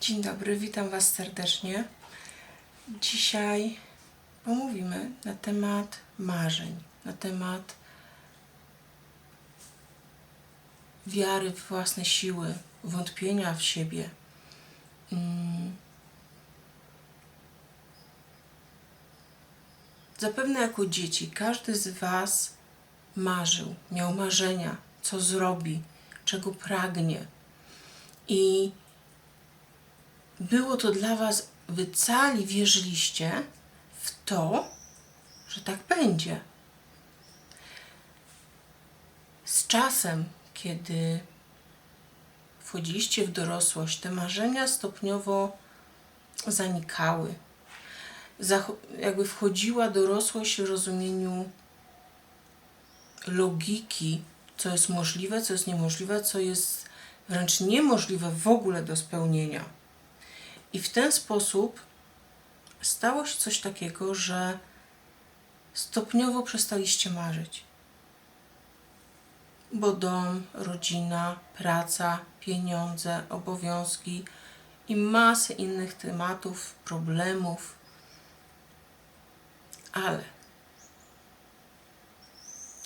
Dzień dobry, witam Was serdecznie. Dzisiaj pomówimy na temat marzeń, na temat wiary w własne siły, wątpienia w siebie. Mm. Zapewne jako dzieci każdy z Was marzył, miał marzenia, co zrobi, czego pragnie. I było to dla Was, Wy cali wierzyliście w to, że tak będzie. Z czasem, kiedy wchodziliście w dorosłość, te marzenia stopniowo zanikały. Zacho- jakby wchodziła dorosłość w rozumieniu logiki, co jest możliwe, co jest niemożliwe, co jest wręcz niemożliwe w ogóle do spełnienia. I w ten sposób stało się coś takiego, że stopniowo przestaliście marzyć. Bo dom, rodzina, praca, pieniądze, obowiązki i masy innych tematów, problemów. Ale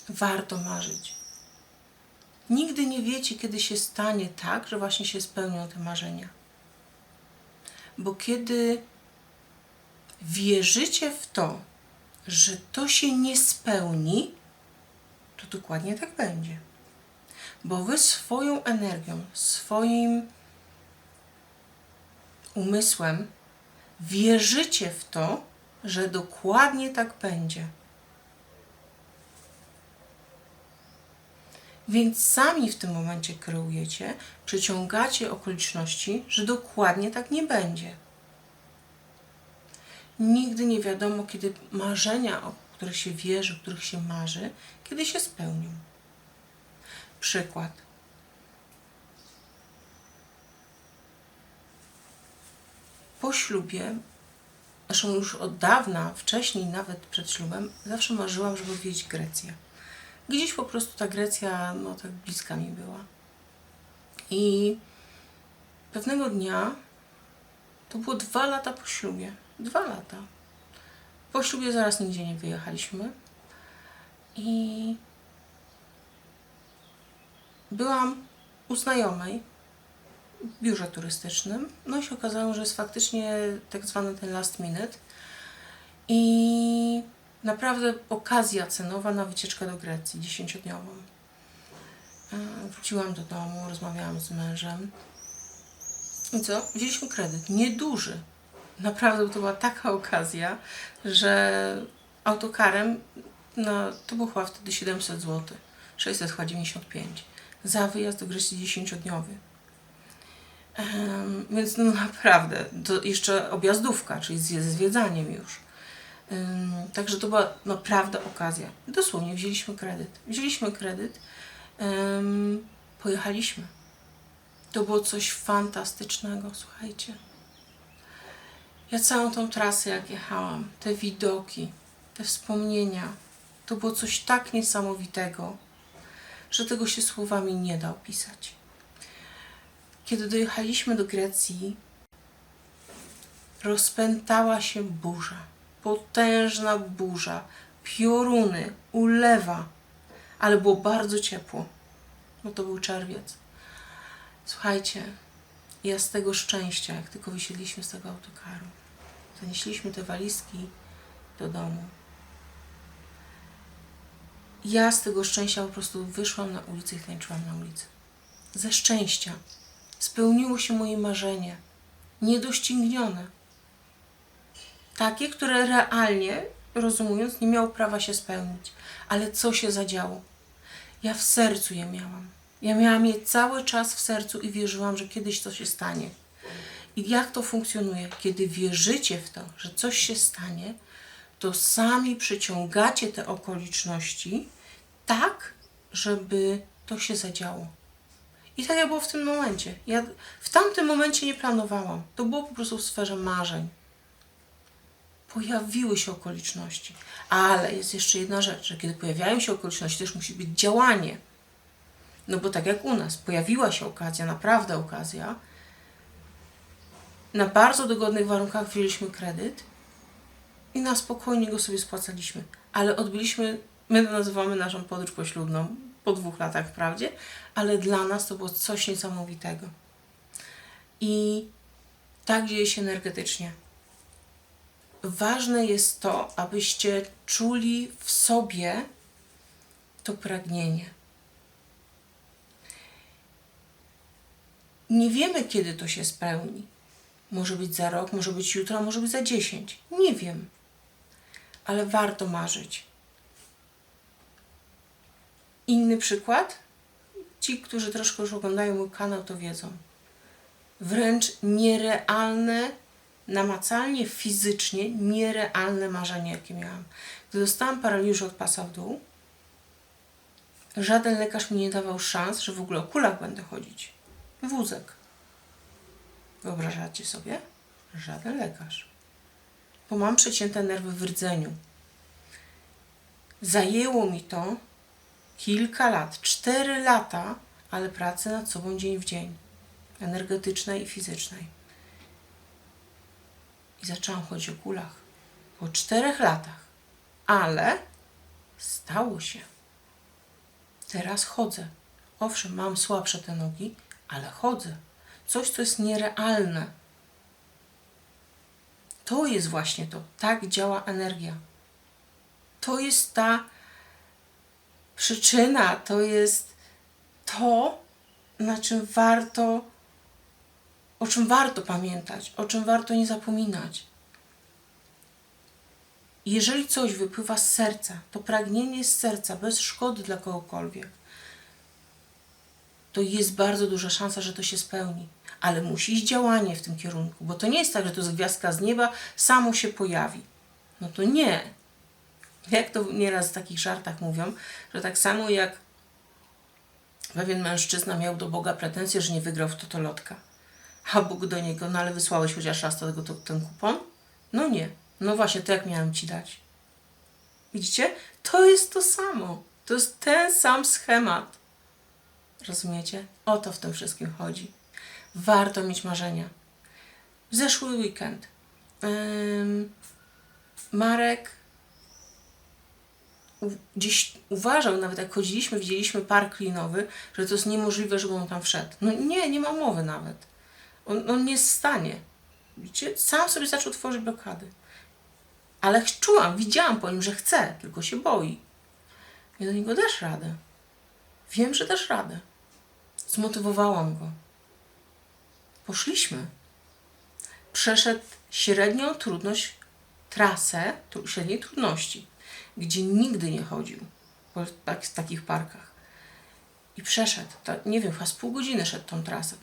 warto marzyć. Nigdy nie wiecie, kiedy się stanie tak, że właśnie się spełnią te marzenia. Bo kiedy wierzycie w to, że to się nie spełni, to dokładnie tak będzie. Bo wy swoją energią, swoim umysłem wierzycie w to, że dokładnie tak będzie. Więc sami w tym momencie kreujecie, przyciągacie okoliczności, że dokładnie tak nie będzie. Nigdy nie wiadomo, kiedy marzenia, o których się wierzy, o których się marzy, kiedy się spełnią. Przykład. Po ślubie, zresztą już od dawna, wcześniej nawet przed ślubem, zawsze marzyłam, żeby odwiedzić Grecję. Gdzieś po prostu ta Grecja, no tak bliska mi była. I pewnego dnia, to było dwa lata po ślubie, dwa lata. Po ślubie zaraz nigdzie nie wyjechaliśmy. I byłam u znajomej w biurze turystycznym. No i się okazało, że jest faktycznie tak zwany ten last minute. I naprawdę okazja cenowa na wycieczkę do Grecji, dziesięciodniową. E, Wróciłam do domu, rozmawiałam z mężem. I co? Wzięliśmy kredyt. Nieduży. Naprawdę to była taka okazja, że autokarem, no to było wtedy 700 zł. 600 chyba 95. Za wyjazd do Grecji dziesięciodniowy. Em, więc no naprawdę, jeszcze objazdówka, czyli z zwiedzaniem już. Także to była naprawdę okazja. Dosłownie wzięliśmy kredyt. Wzięliśmy kredyt, pojechaliśmy. To było coś fantastycznego, słuchajcie. Ja całą tą trasę, jak jechałam, te widoki, te wspomnienia, to było coś tak niesamowitego, że tego się słowami nie da opisać. Kiedy dojechaliśmy do Grecji, rozpętała się burza. Potężna burza, pioruny, ulewa, ale było bardzo ciepło, bo to był czerwiec. Słuchajcie, ja z tego szczęścia, jak tylko wysiedliśmy z tego autokaru, zanieśliśmy te walizki do domu. Ja z tego szczęścia po prostu wyszłam na ulicę i tańczyłam na ulicy. Ze szczęścia spełniło się moje marzenie, niedoścignione takie, które realnie, rozumując, nie miało prawa się spełnić. Ale co się zadziało? Ja w sercu je miałam. Ja miałam je cały czas w sercu i wierzyłam, że kiedyś to się stanie. I jak to funkcjonuje? Kiedy wierzycie w to, że coś się stanie, to sami przyciągacie te okoliczności tak, żeby to się zadziało. I tak jak było w tym momencie. Ja w tamtym momencie nie planowałam. To było po prostu w sferze marzeń pojawiły się okoliczności. Ale jest jeszcze jedna rzecz, że kiedy pojawiają się okoliczności, też musi być działanie. No bo tak jak u nas, pojawiła się okazja, naprawdę okazja, na bardzo dogodnych warunkach wzięliśmy kredyt i na spokojnie go sobie spłacaliśmy. Ale odbyliśmy, my to nazywamy naszą podróż poślubną, po dwóch latach wprawdzie, ale dla nas to było coś niesamowitego. I tak dzieje się energetycznie. Ważne jest to, abyście czuli w sobie to pragnienie. Nie wiemy, kiedy to się spełni. Może być za rok, może być jutro, może być za dziesięć. Nie wiem. Ale warto marzyć. Inny przykład? Ci, którzy troszkę już oglądają mój kanał, to wiedzą. Wręcz nierealne, namacalnie, fizycznie nierealne marzenie, jakie miałam. Gdy dostałam paraliż od pasa w dół, żaden lekarz mi nie dawał szans, że w ogóle o kulach będę chodzić. Wózek. Wyobrażacie sobie? Żaden lekarz. Bo mam przecięte nerwy w rdzeniu. Zajęło mi to kilka lat, cztery lata, ale pracy nad sobą dzień w dzień. Energetycznej i fizycznej. I zaczęłam chodzić o kulach. Po czterech latach. Ale stało się. Teraz chodzę. Owszem, mam słabsze te nogi, ale chodzę. Coś, co jest nierealne. To jest właśnie to. Tak działa energia. To jest ta przyczyna, to jest to, na czym warto, o czym warto pamiętać, o czym warto nie zapominać. Jeżeli coś wypływa z serca, to pragnienie z serca, bez szkody dla kogokolwiek, to jest bardzo duża szansa, że to się spełni. Ale musi iść działanie w tym kierunku, bo to nie jest tak, że to jest gwiazdka z nieba, samo się pojawi. No to nie. Jak to nieraz w takich żartach mówią, że tak samo jak pewien mężczyzna miał do Boga pretensje, że nie wygrał w totolotka. A Bóg do niego, no ale wysłałeś chociaż raz tego, to, ten kupon? No nie. No właśnie, to jak miałem ci dać? Widzicie? To jest to samo. To jest ten sam schemat. Rozumiecie? O to w tym wszystkim chodzi. Warto mieć marzenia. Zeszły weekend. Ym, Marek u- gdzieś uważał, nawet jak chodziliśmy, widzieliśmy park linowy, że to jest niemożliwe, żeby on tam wszedł. No nie, nie ma mowy nawet. On, on nie jest w stanie. Widzicie? Sam sobie zaczął tworzyć blokady. Ale czułam, widziałam po nim, że chce, tylko się boi. I do niego dasz radę. Wiem, że dasz radę. Zmotywowałam go. Poszliśmy. Przeszedł średnią trudność trasę średniej trudności, gdzie nigdy nie chodził po tak, w takich parkach. I przeszedł. To, nie wiem, chyba z pół godziny szedł tą trasę.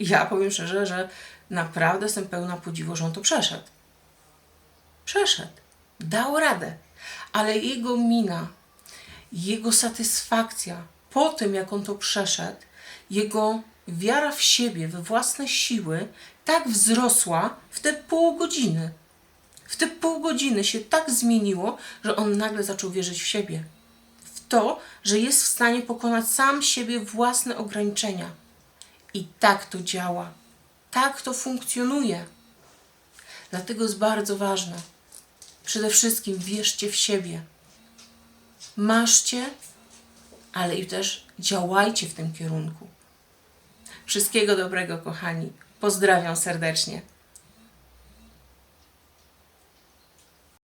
Ja powiem szczerze, że naprawdę jestem pełna podziwu, że on to przeszedł. Przeszedł. Dał radę. Ale jego mina, jego satysfakcja po tym, jak on to przeszedł, jego wiara w siebie, we własne siły tak wzrosła w te pół godziny. W te pół godziny się tak zmieniło, że on nagle zaczął wierzyć w siebie. To, że jest w stanie pokonać sam siebie własne ograniczenia. I tak to działa. Tak to funkcjonuje. Dlatego jest bardzo ważne. Przede wszystkim wierzcie w siebie. Maszcie, ale i też działajcie w tym kierunku. Wszystkiego dobrego, kochani. Pozdrawiam serdecznie.